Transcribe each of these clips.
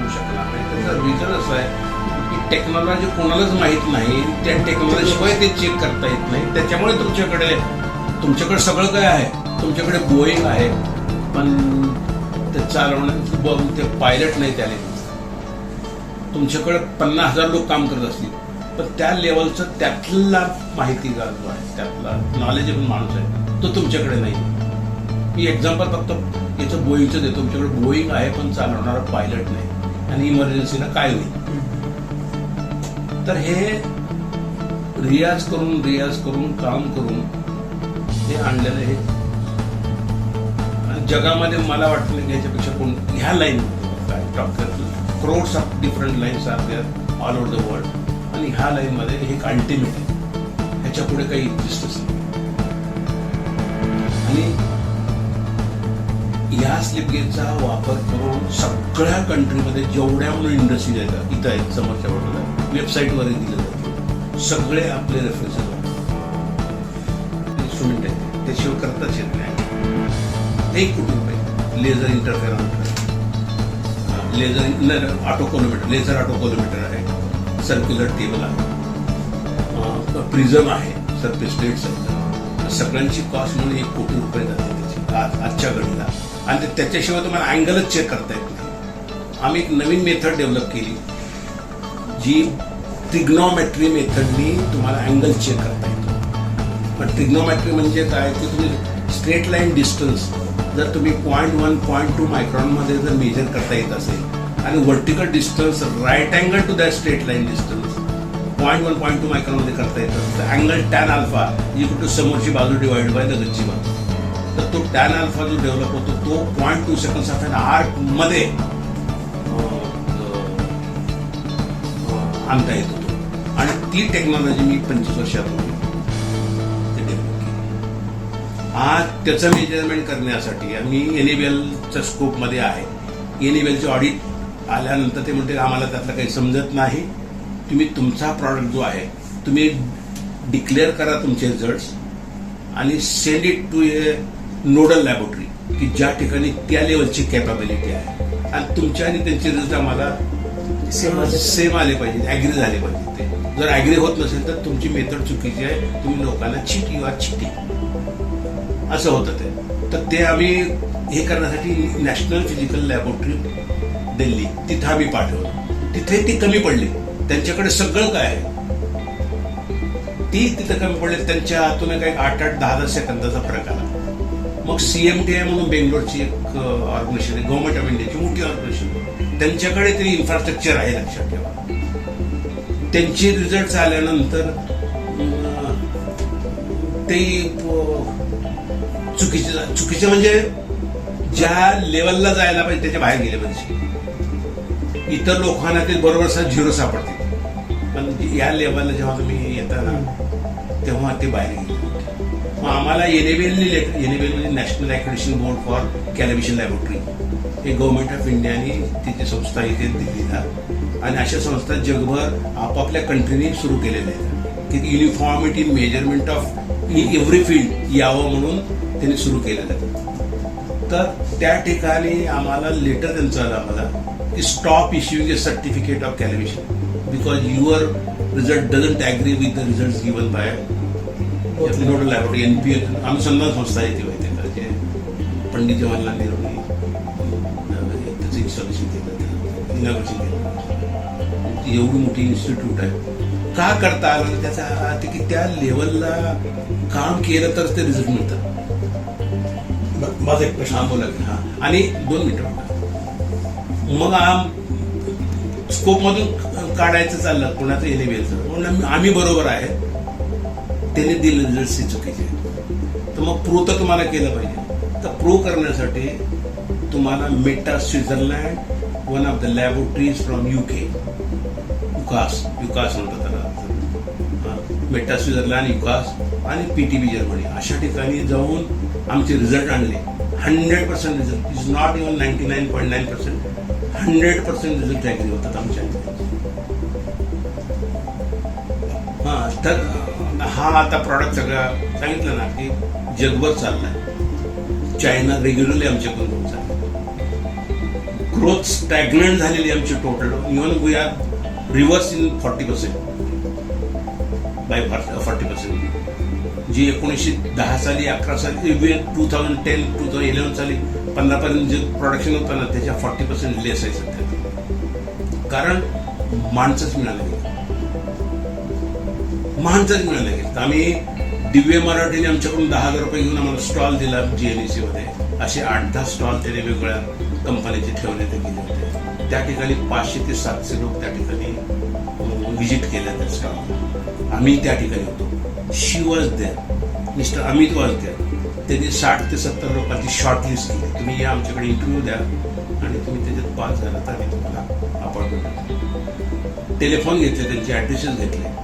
Reason असं आहे की टेक्नॉलॉजी कोणालाच माहीत नाही. त्या टेक्नॉलॉजी शिवाय ते चेक करता येत नाही. त्याच्यामुळे तुमच्याकडे तुमच्याकडे सगळं काय आहे? तुमच्याकडे बोईंग आहे. पण ते चालवण्याचं बघून ते पायलट नाही त्याले. तुमच्याकडे पन्नास हजार लोक काम करत असतील. पण त्या लेवलचं त्यातला माहितीगार जो आहे. त्यातला नॉलेजेबल माणूस आहे. तो तुमच्याकडे नाही. मी एक्झाम्पल फक्त याचं बोईंगचं देतो. तुमच्याकडे बोईंग आहे पण चालवणारा पायलट नाही. आणि इमर्जन्सीनं काय होईल? तर हे रियाज करून रियाज करून काम करून हे आणलेलं हे आणि जगामध्ये मला वाटतं की याच्यापेक्षा कोण ह्या लाईन काय doctor crores of different lines are there all over the world आणि ह्या लाईनमध्ये हे एक अल्टिमेट आहे. ह्याच्या पुढे काही एक्झिस्टच नाही. आणि या स्लिप स्लिपगेटचा वापर करून सगळ्या कंट्रीमध्ये जेवढ्या म्हणून इंडस्ट्री आहेत इथं आहेत समोरच्या बाजूला वेबसाईटवरही दिलं जातं. सगळे आपले रेफरन्सेस इन्स्ट्रुमेंट आहेत. त्याशिवाय करताच येत नाही एक कुठून रुपये laser interfere laser auto kilometre laser auto kilometre आहे. सर्क्युलर टेबल आहे. प्रिझम आहे. सरफेस प्लेट आहेत सगळ्यांची कॉस्ट म्हणून एक कोटी रुपये जाते त्याची. आज आजच्या घडीला. आणि त्याच्याशिवाय तुम्हाला अँगलच चेक करता येत नाही. आम्ही एक नवीन मेथड डेव्हलप केली जी ट्रिग्नॉमेट्री मेथडनी तुम्हाला अँगल चेक करता येतो. पण ट्रिग्नॉमेट्री म्हणजे काय? की तुम्ही स्ट्रेट लाईन डिस्टन्स जर तुम्ही पॉईंट वन पॉईंट टू मायक्रॉनमध्ये जर मेजर करता येत असेल आणि vertical distance right angle to that straight line distance point one point two मायक्रॉनमध्ये करता येत असेल तर angle tan alpha equal to समोरची बाजू डिवाइड बाय लगतची बाजू तो टॅन अल्फा जो डेव्हलप होतो तो point two second of N आर्कमध्ये आणता येत होतो. आणि ती टेक्नॉलॉजी मी पंचवीस वर्षापूर्वी ते डेव्हलप केली. आज त्याचं मेजरमेंट करण्यासाठी आम्ही एनिबेलच्या स्कोपमध्ये आहे एनिबेलचे ऑडिट आल्यानंतर ते म्हणते आम्हाला त्यातलं काही समजत नाही. तुम्ही तुमचा प्रॉडक्ट जो आहे तुम्ही डिक्लेअर करा तुमचे रिझल्ट आणि send it to a nodal laboratory की ज्या ठिकाणी त्या लेवलची कॅपॅबिलिटी आहे. आणि तुमच्या आणि त्यांचे रिझल्ट आम्हाला सेम आले पाहिजे. ऍग्री झाले पाहिजे ते. जर ऍग्री होत नसेल तर तुमची मेथड चुकीची आहे तुम्ही लोकांना चिट यू आर चिटिंग असं होतं ते. तर ते आम्ही हे करण्यासाठी नॅशनल फिजिकल लॅबोरेटरी दिल्ली तिथं आम्ही पाठवलं. तिथे ती कमी पडली. त्यांच्याकडे सगळं काय आहे? ती तिथं कमी पडली. त्यांच्या हातून काही आठ आठ दहा दहा सेकंदाचा फरक आला. मग सीएमटीआय म्हणून बेंगलोरची एक ऑर्गनायझेशन आहे गव्हर्नमेंट ऑफ इंडियाची मोठी ऑर्गनायझेशन त्यांच्याकडे तरी इन्फ्रास्ट्रक्चर आहे लक्षात ठेवा. त्यांचे रिझल्ट आल्यानंतर ते चुकीचे चुकीचे म्हणजे ज्या लेवलला जायला पाहिजे त्याच्या बाहेर गेले पाहिजे. इतर लोकांना ते बरोबर झिरो सापडते पण या लेवलला जेव्हा तुम्ही येता ना तेव्हा ते बाहेर गेले. मग आम्हाला एनएबीएलनी एनएबीएल म्हणजे national accreditation board for calibration laboratory हे गव्हर्नमेंट ऑफ इंडियानी तिची संस्था इथे दिल्लीला आणि अशा संस्था जगभर आपापल्या कंट्रीने सुरू केलेल्या आहेत. की uniformity measurement of every field यावं म्हणून त्यांनी सुरू केलेलं आहे. तर त्या ठिकाणी आम्हाला लेटर त्यांचं आलं आम्हाला की stop issuing a certificate of calibration because your result doesn't agree with the result given by nodal laboratory N P अनुसंधान संस्था आहे ती माहिती का? जे पंडित जवाहरलाल नेहरूंनी अं, त्याचं इन्स्टॉलेशन केलं. इनॉग्रेशन केलं ती एवढी मोठी इन्स्टिट्यूट आहे. का करता आलं? त्याचा अर्थ की त्या लेवलला काम केलं तर ते रिझल्ट मिळतात. माझा एक प्रश्न. बोला की, हा. आणि दोन मिनिटं मग आम स्कोप मधून काढायचं चाललं कोणाचं एनएबीएलचं म्हणून आम्ही बरोबर आहे. त्याने दिले रिझल्ट चुकीचे. तर मग प्रो तर तुम्हाला केलं पाहिजे. तर प्रो करण्यासाठी तुम्हाला meta Switzerland one of the laboratories from U K UKAS UKAS म्हणतात त्याला. मेटा स्विझरलँड युकास आणि पी टी बी जर्मनी अशा ठिकाणी जाऊन आमचे रिझल्ट आणले. Hundred percent result is not even ninety nine point nine percent hundred percent result agree होतात आमच्या. हां तर हा आता प्रॉडक्ट सगळा सांगितलं ना की जगभर चाललाय. चायना रेग्युलरली आमच्याकडून घेऊन चाललं ग्रोथ स्टॅग्नंट झालेली आमची total even we are reverse in forty percent by forty percent जी एकोणीसशे दहा साली अकरा साली two thousand ten two thousand eleven साली पंधरापर्यंत जे प्रोडक्शन होतं ना त्याच्या फॉर्टी पर्सेंट लेस आहे सध्या. कारण माणसंच मिळालं महानचाच मिळाला मिळालं गेलं तर आम्ही दिव्य मराठीने आमच्याकडून दहा हजार रुपये घेऊन आम्हाला स्टॉल दिला जीएनईसी मध्ये. असे आठ दहा स्टॉल त्याने वेगवेगळ्या कंपनीचे ठेवण्यात गेले होते. त्या ठिकाणी पाचशे ते सातशे लोक त्या ठिकाणी व्हिजिट केल्या त्या स्टॉल आम्ही त्या ठिकाणी होतो. शी द्या मिस्टर अमित वॉज देअर त्यांनी साठ ते सत्तर लोकांची शॉर्टलिस्ट केली. तुम्ही या आमच्याकडे इंटरव्ह्यू द्या आणि तुम्ही त्याच्यात पास झाला तर आम्ही तुम्हाला अपॉइंटमेंट टेलिफोन घेतले त्यांचे ॲड्रेसेस घेतले.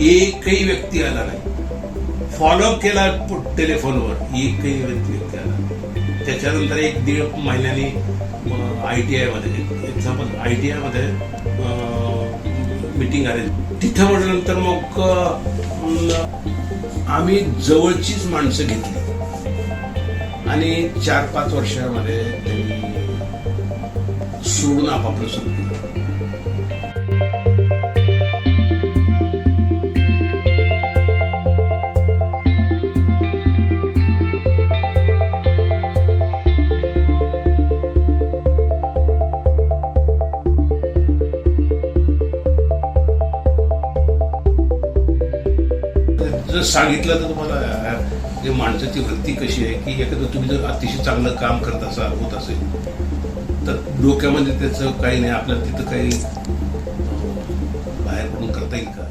एकही व्यक्ती आला नाही. फॉलोअप केला टेलिफोनवर एकही व्यक्ती व्यक्ती आला त्याच्यानंतर एक दीड महिन्याने आय टी आयमध्ये एक्झाम्पल आय टी आयमध्ये मीटिंग आली. तिथं म्हटल्यानंतर मग आम्ही जवळचीच माणसं घेतली. आणि चार पाच वर्षामध्ये त्यांनी सोडून आपापलं सुरू केलं. जर सांगितलं तर तुम्हाला माणसाची वृत्ती कशी आहे की एखादं तुम्ही जर अतिशय चांगलं काम करत असाल होत असेल तर डोक्यामध्ये त्याचं काही नाही आपल्याला तिथं काही बाहेर पडून करता येईल का?